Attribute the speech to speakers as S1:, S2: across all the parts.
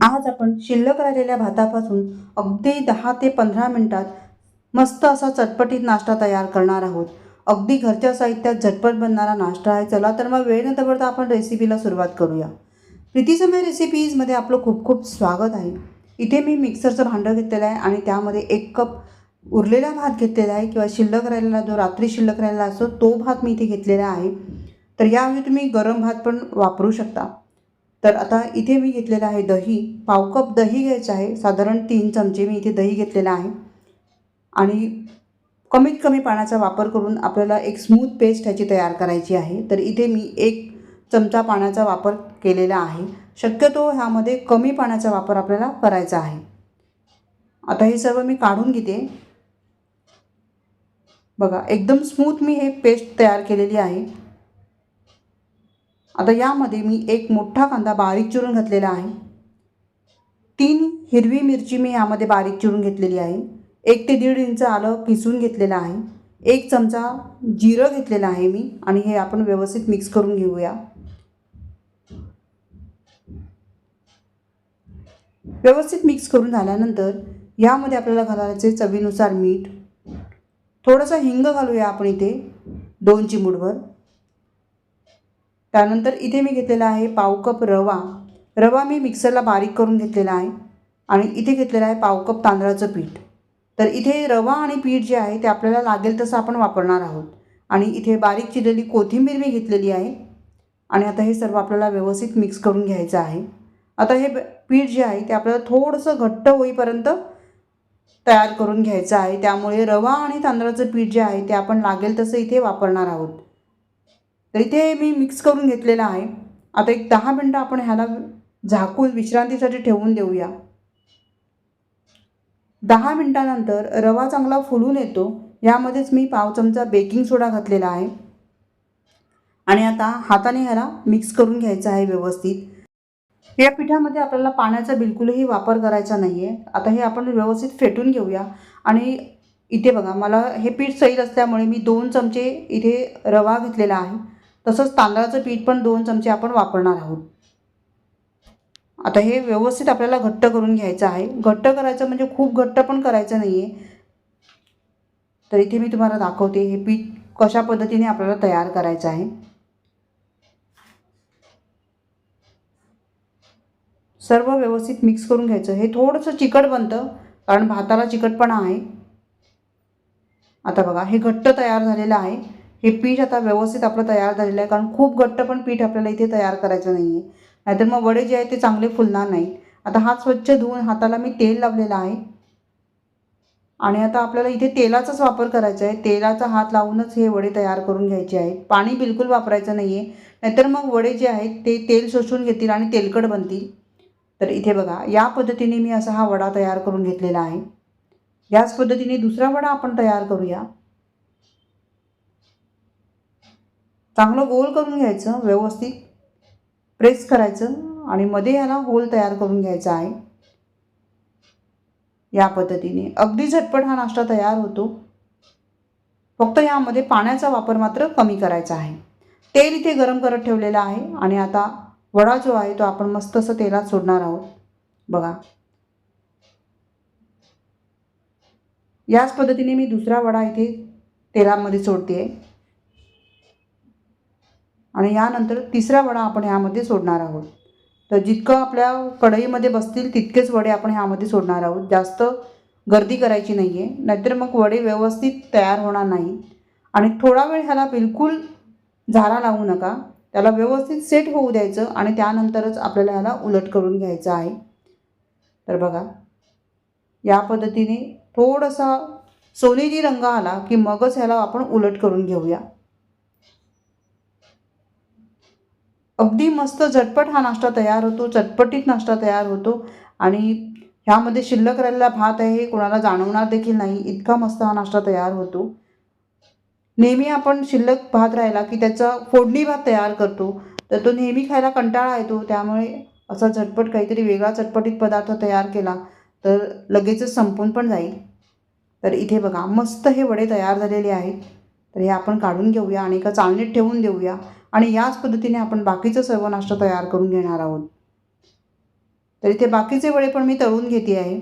S1: आज आपण शिल्लक राहिलेल्या भातापासून अगदी दहा ते पंधरा मिनटात मस्त असा चटपटीत नाश्ता तयार करणार आहोत. अगदी घरच्या साहित्यात झटपट बनणारा नाश्ता आहे. चला तर मग वेळ न दबरता आपण रेसिपीला सुरुवात करूया. प्रीतीसमय रेसिपीजमध्ये आपलं खूप खूप स्वागत आहे. इथे मी मिक्सरचं भांडं घेतलेलं आहे आणि त्यामध्ये एक कप उरलेला भात घेतलेला आहे किंवा शिल्लक राहिलेला जो रात्री शिल्लक राहिलेला असतो तो भात मी इथे घेतलेला आहे. तर यावेळी तुम्ही गरम भात पण वापरू शकता. तर आता इथे मी घेतलेलं आहे दही. पाव कप दही घ्यायचं आहे. साधारण तीन चमचे मी इथे दही घेतलेलं आहे. आणि कमीत कमी पाण्याचा वापर करून आपल्याला एक स्मूथ पेस्ट ह्याची तयार करायची आहे. तर इथे मी एक चमचा पाण्याचा वापर केलेला आहे. शक्यतो ह्यामध्ये कमी पाण्याचा वापर आपल्याला करायचा आहे. आता हे सर्व मी काढून घेते. बघा एकदम स्मूथ मी हे पेस्ट तयार केलेली आहे. आता यामध्ये मी एक मोठा कांदा बारीक चिरून घातलेला आहे. तीन हिरवी मिरची मी यामध्ये बारीक चिरून घेतलेली आहे. एक ते दीड इंच आलं किसून घेतलेलं आहे. एक चमचा जिरं घेतलेलं आहे मी आणि हे आपण व्यवस्थित मिक्स करून घेऊया. व्यवस्थित मिक्स करून झाल्यानंतर यामध्ये आपल्याला घालायचे चवीनुसार मीठ. थोडंसं हिंग घालूया आपण इथे दोन चिमूटभर. त्यानंतर इथे मी घेतलेला आहे पाव कप रवा. रवा मी मिक्सरला बारीक करून घेतलेला आहे आणि इथे घेतलेला आहे पाव कप तांदळाचं पीठ. तर इथे रवा आणि पीठ जे आहे ते आपल्याला लागेल तसं आपण वापरणार आहोत. आणि इथे बारीक चिरलेली कोथिंबीर मी घेतलेली आहे. आणि आता हे सर्व आपल्याला व्यवस्थित मिक्स करून घ्यायचं आहे. आता हे पीठ जे आहे ते आपल्याला थोडंसं घट्ट होईपर्यंत तयार करून घ्यायचं आहे. त्यामुळे रवा आणि तांदळाचं पीठ जे आहे ते आपण लागेल तसं इथे वापरणार आहोत. तर इथे मी मिक्स करून घेतलेलं आहे. आता एक दहा मिनटं आपण ह्याला झाकून विश्रांतीसाठी ठेवून देऊया. दहा मिनटानंतर रवा चांगला फुलून येतो. यामध्येच मी पाव चमचा बेकिंग सोडा घातलेला आहे. आणि आता हाताने ह्याला मिक्स करून घ्यायचा आहे व्यवस्थित. या पिठामध्ये आपल्याला पाण्याचा बिलकुलही वापर करायचा नाही आहे आता हे आपण व्यवस्थित फेटून घेऊया. आणि इथे बघा मला हे पीठ सैल असल्यामुळे मी दोन चमचे इथे रवा घेतलेला आहे. तसंच तांदळाचं पीठ पण दोन चमचे आपण वापरणार आहोत. आता हे व्यवस्थित आपल्याला घट्ट करून घ्यायचं आहे. घट्ट करायचं म्हणजे खूप घट्ट पण करायचं नाही आहे तर इथे मी तुम्हाला दाखवते हे पीठ कशा पद्धतीने आपल्याला तयार करायचं आहे. सर्व व्यवस्थित मिक्स करून घ्यायचं. हे थोडंसं चिकट बनतं कारण भाताला चिकटपणा आहे. आता बघा हे घट्ट तयार झालेलं आहे. हे पीठ आता व्यवस्थित आपलं तयार झालेलं आहे कारण खूप घट्ट पण पीठ आपल्याला इथे तयार करायचं नाही आहे नाहीतर मग वडे जे आहे ते चांगले फुलणार नाहीत. आता हात स्वच्छ धुवून हाताला मी तेल लावलेलं आहे. आणि आता आपल्याला इथे तेलाचाच वापर करायचा आहे. तेलाचा हात लावूनच हे वडे तयार करून घ्यायचे आहेत. पाणी बिलकुल वापरायचं नाही आहे नाहीतर मग वडे जे आहेत ते तेल शोषून घेतील आणि तेलकट बनतील. तर इथे बघा या पद्धतीने मी असा हा वडा तयार करून घेतलेला आहे. याच पद्धतीने दुसरा वडा आपण तयार करूया. चांगलं गोल करून घ्यायचं व्यवस्थित प्रेस करायचं आणि मध्ये ह्याला होल तयार करून घ्यायचा आहे. या पद्धतीने. अगदी झटपट हा नाश्ता तयार होतो. फक्त यामध्ये पाण्याचा वापर मात्र कमी करायचा आहे. तेल इथे गरम करत ठेवलेलं आहे आणि आता वडा जो आहे तो आपण मस्त असं तेलात सोडणार आहोत. बघा. याच पद्धतीने मी दुसरा वडा इथे तेलामध्ये सोडते आहे आणि यानंतर तिसरा वडा आपण ह्यामध्ये सोडणार आहोत. तर जितकं आपल्या कढईमध्ये बसतील तितकेच वडे आपण ह्यामध्ये सोडणार आहोत. जास्त गर्दी करायची नाही आहे नाहीतर मग वडे व्यवस्थित तयार होणार नाही. आणि थोडा वेळ ह्याला बिलकुल झारा लावू नका. त्याला व्यवस्थित सेट होऊ द्यायचं आणि त्यानंतरच आपल्याला ह्याला उलट करून घ्यायचं आहे. तर बघा या पद्धतीने थोडासा सोनेरी रंग आला की मगच ह्याला आपण उलट करून घेऊया. अगदी मस्त झटपट हा नाश्ता तयार होतो चटपटीत नाश्ता तयार होतो आणि ह्यामध्ये शिल्लक राहिलेला भात आहे हे कोणाला जाणवणार देखील नाही. इतका मस्त हा नाश्ता तयार होतो. नेहमी आपण शिल्लक भात राहिला की त्याचा फोडणी भात तयार करतो. तर तो नेहमी खायला कंटाळा येतो. त्यामुळे असा झटपट काहीतरी वेगळा चटपटीत पदार्थ तयार केला तर लगेचच संपून पण जाईल. तर इथे बघा मस्त हे वडे तयार झालेले आहेत. तर हे आपण काढून घेऊया आणि एका चालणीत ठेवून देऊया. आणि याच पद्धतीने आपण बाकीचं सर्व नाश्ता तयार करून घेणार आहोत. तर इथे बाकीचे वडे पण मी तळून घेते आहे.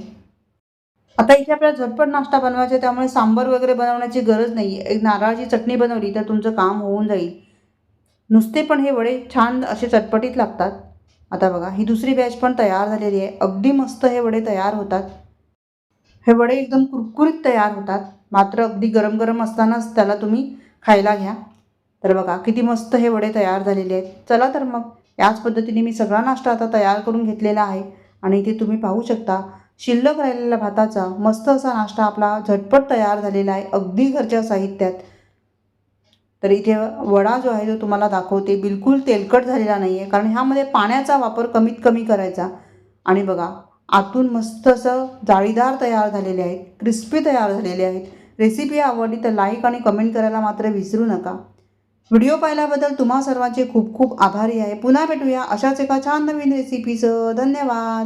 S1: आता इथे आपल्याला झटपट नाश्ता बनवायचा आहे त्यामुळे सांबर वगैरे बनवण्याची गरज नाही आहे एक नारळाची चटणी बनवली तर तुमचं काम होऊन जाईल. नुसते पण हे वडे छान असे चटपटीत लागतात. आता बघा ही दुसरी बॅच पण तयार झालेली आहे. अगदी मस्त हे वडे तयार होतात. हे वडे एकदम कुरकुरीत तयार होतात. मात्र अगदी गरम गरम असतानाच त्याला तुम्ही खायला घ्या. तर बघा किती मस्त हे वडे तयार झालेले आहेत. चला तर मग याच पद्धतीने मी सगळा नाश्ता आता तयार करून घेतलेला आहे. आणि इथे तुम्ही पाहू शकता शिल्लक राहिलेल्या भाताचा मस्त असा नाश्ता आपला झटपट तयार झालेला आहे अगदी घरच्या साहित्यात. तर इथे वडा जो आहे तो तुम्हाला दाखवते. बिलकुल तेलकट झालेला नाही आहे कारण ह्यामध्ये पाण्याचा वापर कमीत कमी करायचा. आणि बघा आतून मस्त असं जाळीदार तयार झालेले आहेत क्रिस्पी तयार झालेले आहेत. रेसिपी आवडली तर लाईक आणि कमेंट करायला मात्र विसरू नका. व्हिडिओ पाहिल्याबद्दल तुम्हा सर्वांचे खूप खूप आभारी आहे. पुन्हा भेटूया अशाच एका छान नवीन रेसिपीचं धन्यवाद.